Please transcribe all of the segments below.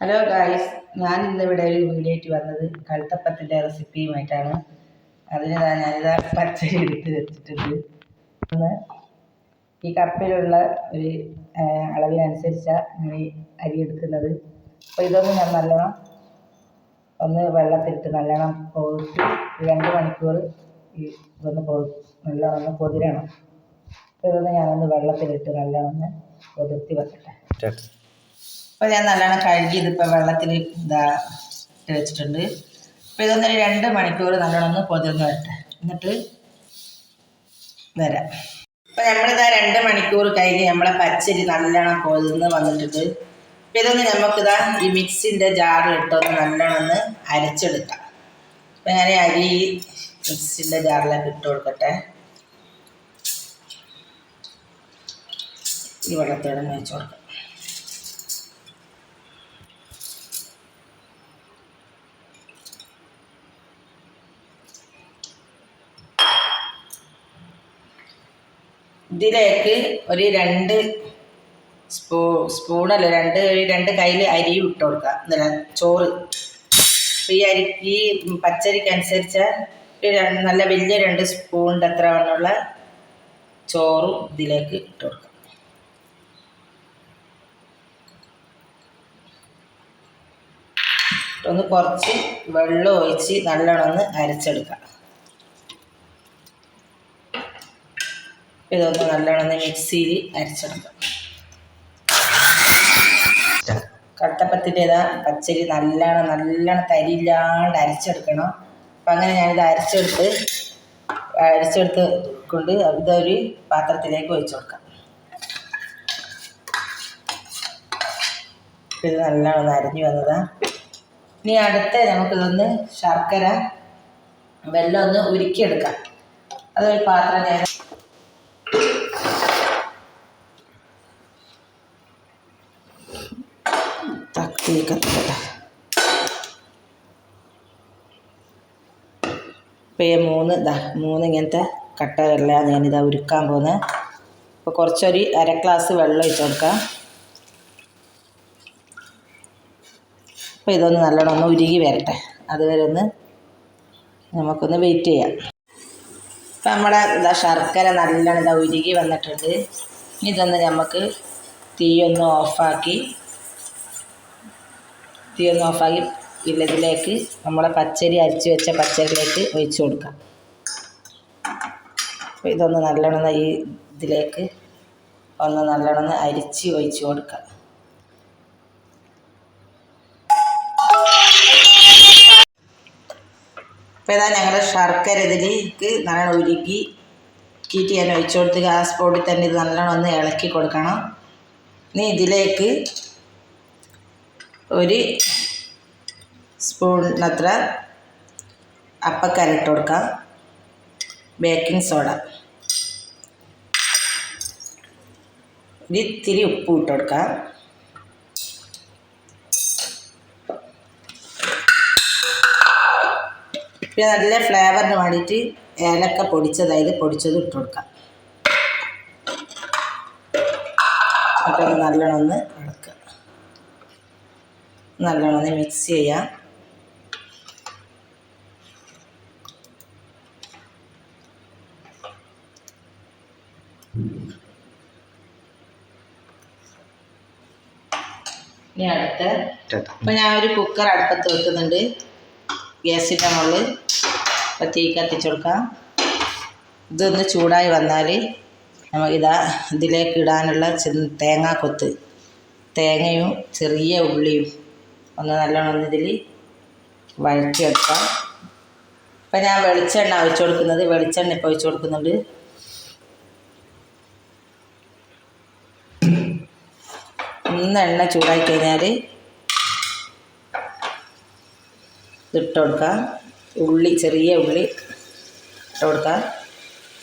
Hello guys ഞാൻ ഇന്നിവിടെ ഒരു വീഡിയോ ആയിട്ട് വന്നത് കഴുത്തപ്പത്തിന്റെ റെസിപ്പിയുമായിട്ടാണ് അതിന് ഞാൻ ഞാനിതാ പച്ചരി എടുത്ത് വെച്ചിട്ടുണ്ട്. ഒന്ന് ഈ കപ്പിലുള്ള ഒരു അളവിനനുസരിച്ചാണ് ഞാൻ ഈ അരി എടുക്കുന്നത്. അപ്പോൾ ഇതൊന്ന് ഞാൻ നല്ലോണം ഒന്ന് വെള്ളത്തിലിട്ട് നല്ലോണം ഒരു രണ്ട് മണിക്കൂർ ഈ ഇതൊന്ന് പൊ നല്ലോണം ഒന്ന് പൊതിരണം. അപ്പോൾ ഇതൊന്ന് ഞാനൊന്ന് വെള്ളത്തിലിട്ട് നല്ലോണം ഒന്ന് പൊതിർത്തി വെക്കട്ടെ. അപ്പോൾ ഞാൻ നല്ലോണം കഴുകി ഇതിപ്പോൾ വെള്ളത്തിൽ ഇതാ ഇട്ട് വെച്ചിട്ടുണ്ട്. അപ്പോൾ ഇതൊന്നൊരു രണ്ട് മണിക്കൂർ നല്ലോണം ഒന്ന് പൊതിർന്ന് വരട്ടെ. എന്നിട്ട് വരാം. അപ്പോൾ നമ്മളിതാ രണ്ട് മണിക്കൂർ കഴിഞ്ഞ് നമ്മളെ പച്ചരി നല്ലോണം പൊതിർന്ന് വന്നിട്ടുണ്ട്. അപ്പോൾ ഇതൊന്ന് നമുക്കിതാ ഈ മിക്സിന്റെ ജാറിലിട്ടൊന്ന് നല്ലോണം ഒന്ന് അരച്ചെടുക്കാം. അപ്പൊ ഞാൻ അരി മിക്സിന്റെ ജാറിലേക്ക് ഇട്ട് കൊടുക്കട്ടെ. ഈ വെള്ളത്തോടെ വെച്ച് കൊടുക്കാം. ഇതിലേക്ക് ഒരു രണ്ട് സ്പൂ സ്പൂണല്ല രണ്ട് രണ്ട് കയ്യിൽ അരി ഇട്ട് കൊടുക്കുക. എന്നല്ല ചോറ്. ഈ അരി ഈ പച്ചരിക്ക് അനുസരിച്ച് ഒരു രണ്ട് നല്ല വലിയ രണ്ട് സ്പൂണിന്റെ അത്ര വണ്ണമുള്ള ചോറും ഇതിലേക്ക് ഇട്ട് കൊടുക്കുക. ഒന്ന് കുറച്ച് വെള്ളം ഒഴിച്ച് നല്ലോണം ഒന്ന് അരച്ചെടുക്കാം ഇതൊന്ന് നല്ലോണം മിക്സിയിൽ അരച്ചെടുക്കാം. കട്ടപ്പത്തിന്റെതാ പച്ചരി നല്ലോണം നല്ലോണം തരിയില്ലാണ്ട് അരച്ചെടുക്കണം. അപ്പം അങ്ങനെ ഞാനിത് അരച്ചെടുത്ത് അരച്ചെടുത്ത് കൊണ്ട് ഇതൊരു പാത്രത്തിലേക്ക് ഒഴിച്ചു കൊടുക്കാം. ഇത് നല്ലോണം അരിഞ്ഞു വന്നതാ. ഇനി അടുത്ത നമുക്കിതൊന്ന് ശർക്കര വെള്ളം ഒന്ന് ഉരുക്കിയെടുക്കാം. അതൊരു പാത്രം ഞാൻ തട്ടി കത്തിക്കട്ടെ ഇപ്പം ഈ മൂന്ന് ഇതാ മൂന്ന് ഇങ്ങനത്തെ കട്ട വെള്ളമാണ് ഞാനിതാ ഉരുക്കാൻ പോകുന്നത്. അപ്പോൾ കുറച്ചൊരു അര ഗ്ലാസ് വെള്ളം ഒഴിച്ച് കൊടുക്കാം. അപ്പോൾ ഇതൊന്ന് നല്ലോണം ഒന്ന് ഉരുകി വരട്ടെ. അതുവരെ ഒന്ന് നമുക്കൊന്ന് വെയിറ്റ് ചെയ്യാം. ഇപ്പം നമ്മുടെ ഇതാ ശർക്കര നല്ലോണം ഇതാ ഉരുകി വന്നിട്ടുണ്ട്. ഇതൊന്ന് നമുക്ക് തീയൊന്ന് ഓഫാക്കി തീ ഒന്ന് ഓഫാക്കി ഇതിലേക്ക് നമ്മളെ പച്ചരി അരിച്ച് വെച്ച പച്ചരിയിലേക്ക് ഒഴിച്ച് കൊടുക്കാം. അപ്പോൾ ഇതൊന്ന് നല്ലോണം ഈ ഇതിലേക്ക് ഒന്ന് നല്ലോണം അരിച്ച് ഒഴിച്ച് കൊടുക്കാം. അപ്പോൾ ഇതാ ഞങ്ങളുടെ ശർക്കര ഇതിലേക്ക് നല്ലോണം ഉരുക്കി കീറ്റി ഞാൻ ഒഴിച്ചു കൊടുത്ത് ഗ്യാസ് പൊടി തന്നെ ഇത് നല്ലോണം ഒന്ന് ഇളക്കി കൊടുക്കണം. ഇനി ഇതിലേക്ക് ഒരു സ്പൂണിനത്ര അപ്പക്കര ഇട്ട് കൊടുക്കാം. ബേക്കിംഗ് സോഡ ഒരിത്തിരി ഉപ്പ് ഇട്ട് കൊടുക്കാം. പിന്നെ നല്ല ഫ്ലേവറിന് വേണ്ടിയിട്ട് ഏലക്ക പൊടിച്ചതായത് പൊടിച്ചത് ഇട്ട് കൊടുക്കാം. അപ്പം നല്ലോണം ഒന്ന് ഇളക്കുക. നല്ലോണം മിക്സ് ചെയ്യാം. ഇനി അടുത്ത്. ഇപ്പം ഞാൻ ഒരു കുക്കർ അടുപ്പത്ത് വെക്കുന്നുണ്ട്. ഗ്യാസിന്റെ മുകളിൽ അപ്പോൾ തീ കത്തിച്ച് കൊടുക്കാം. ഇതൊന്ന് ചൂടായി വന്നാൽ നമുക്കിതാ ഇതിലേക്ക് ഇടാനുള്ള ചെ- തേങ്ങാക്കൊത്ത് തേങ്ങയും ചെറിയ ഉള്ളിയും. ഒന്ന് നല്ലോണം വഴറ്റി വഴറ്റിയെടുക്കാം ഇപ്പം ഞാൻ വെളിച്ചെണ്ണ ഒഴിച്ചു കൊടുക്കുന്നത് വെളിച്ചെണ്ണ ഇപ്പോൾ ഒഴിച്ചു കൊടുക്കുന്നുണ്ട്. ഒന്ന് എണ്ണ ചൂടായി കഴിഞ്ഞാൽ ഇട്ട് കൊടുക്കാം. ഉള്ളി ചെറിയ ഉള്ളി ഇട്ട് കൊടുക്കാം.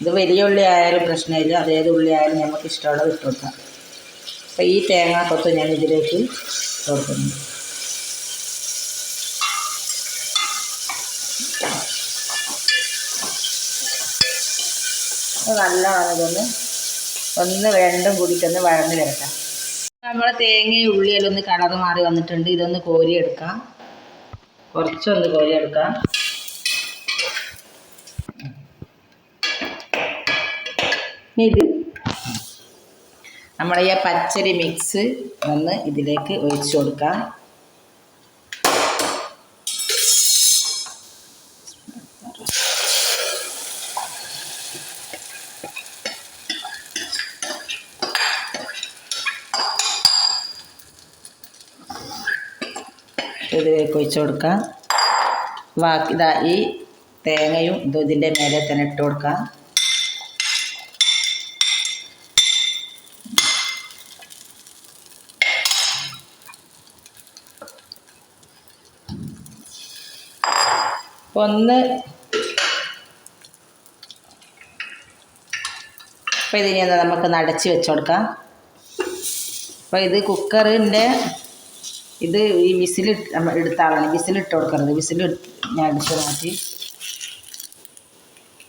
ഇത് വലിയ ഉള്ളി ആയാലും പ്രശ്നമില്ല. അതേത് ഉള്ളി ആയാലും നമുക്ക് ഇഷ്ടമുള്ളത് ഇട്ട് കൊടുക്കാം. അപ്പോൾ ഈ തേങ്ങാക്കൊത്ത് ഞാൻ ഇതിലേക്ക് ഇട്ട് കൊടുക്കുന്നു. നല്ലതാണ് ഇതൊന്ന് ഒന്ന് രണ്ടും കൂടിയിട്ടൊന്ന് വഴന്ന് കിടക്കാം നമ്മളെ തേങ്ങയും ഉള്ളിയെല്ലാം ഒന്ന് കളർ മാറി വന്നിട്ടുണ്ട്. ഇതൊന്ന് കോരിയെടുക്കാം. കുറച്ചൊന്ന് കോരിയെടുക്കാം. ഇത് നമ്മുടെ ഈ പച്ചരി മിക്സ് ഒന്ന് ഇതിലേക്ക് ഒഴിച്ചു കൊടുക്കാം. ഇതിലേക്ക് ഒഴിച്ചു കൊടുക്കാം ബാക്കി ഇതാ ഈ തേങ്ങയും ഇതും ഇതിന്റെ മേലെ തന്നെ ഇട്ട് കൊടുക്കാം ഒന്ന് അപ്പോൾ ഇതിനെന്താ നമുക്ക് നടച്ച് വെച്ച് കൊടുക്കാം. അപ്പോൾ ഇത് കുക്കറിന്റെ ഇത് ഈ വിസിൽ എടുത്ത ആളാണ്. വിസിലിട്ട് കൊടുക്കരുത്. വിസിൽ ഞാൻ അടിച്ചു മാറ്റി.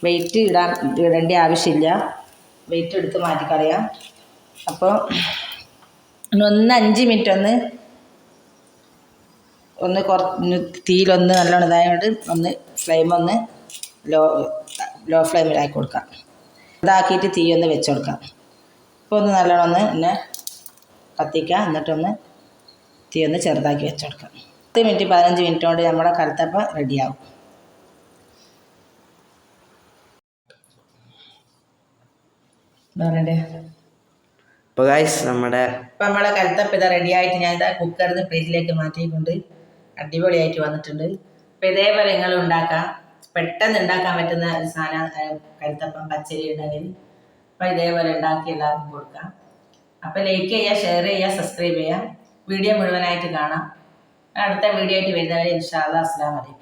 വെയിറ്റ് ഇടാൻ ഇടേണ്ട ആവശ്യമില്ല. വെയിറ്റ് എടുത്ത് മാറ്റിക്കളയാം. അപ്പോൾ ഒന്ന് അഞ്ച് മിനിറ്റ് ഒന്ന് ഒന്ന് കുറച്ച് തീയിലൊന്ന് നല്ലോണം ഇതായതുകൊണ്ട് ഒന്ന് ഫ്ലെയിം ഒന്ന് ലോ ലോ ഫ്ലെയിമിലാക്കി കൊടുക്കാം. ഇതാക്കിയിട്ട് തീ ഒന്ന് വെച്ച് കൊടുക്കാം. ഇപ്പോൾ ഒന്ന് നല്ലോണം ഒന്ന് എന്നെ കത്തിക്കാം. എന്നിട്ടൊന്ന് തീ ഒന്ന് ചെറുതാക്കി വെച്ച് കൊടുക്കാം പത്ത് മിനിറ്റ് പതിനഞ്ച് മിനിറ്റ് കൊണ്ട് നമ്മുടെ കറുത്തപ്പം റെഡിയാവും. എന്താ പറയണ്ടേ അപ്പോൾ ഗൈസ് നമ്മുടെ ഇപ്പം നമ്മളെ കലത്തപ്പം ഇതാ റെഡി ആയിട്ട് ഞാൻ ഇതാ കുക്കറിൽ നിന്ന് പ്ലേറ്റിലേക്ക് മാറ്റിയിട്ടുണ്ട്. അടിപൊളിയായിട്ട് വന്നിട്ടുണ്ട്. അപ്പം ഇതേപോലെ നിങ്ങൾ ഉണ്ടാക്കാം. പെട്ടെന്ന് ഉണ്ടാക്കാൻ പറ്റുന്ന ഒരു സാധനം കലത്തപ്പം പച്ചരി ഉണ്ടെങ്കിൽ. അപ്പം ഇതേപോലെ ഉണ്ടാക്കി എല്ലാവർക്കും കൊടുക്കാം. അപ്പം ലൈക്ക് ചെയ്യുക ഷെയർ ചെയ്യുക സബ്സ്ക്രൈബ് ചെയ്യുക. വീഡിയോ മുഴുവനായിട്ട് കാണാം. അടുത്ത വീഡിയോ ആയിട്ട് വരുന്നവരെ ഇൻഷാ അസ്സാം വലൈക്കും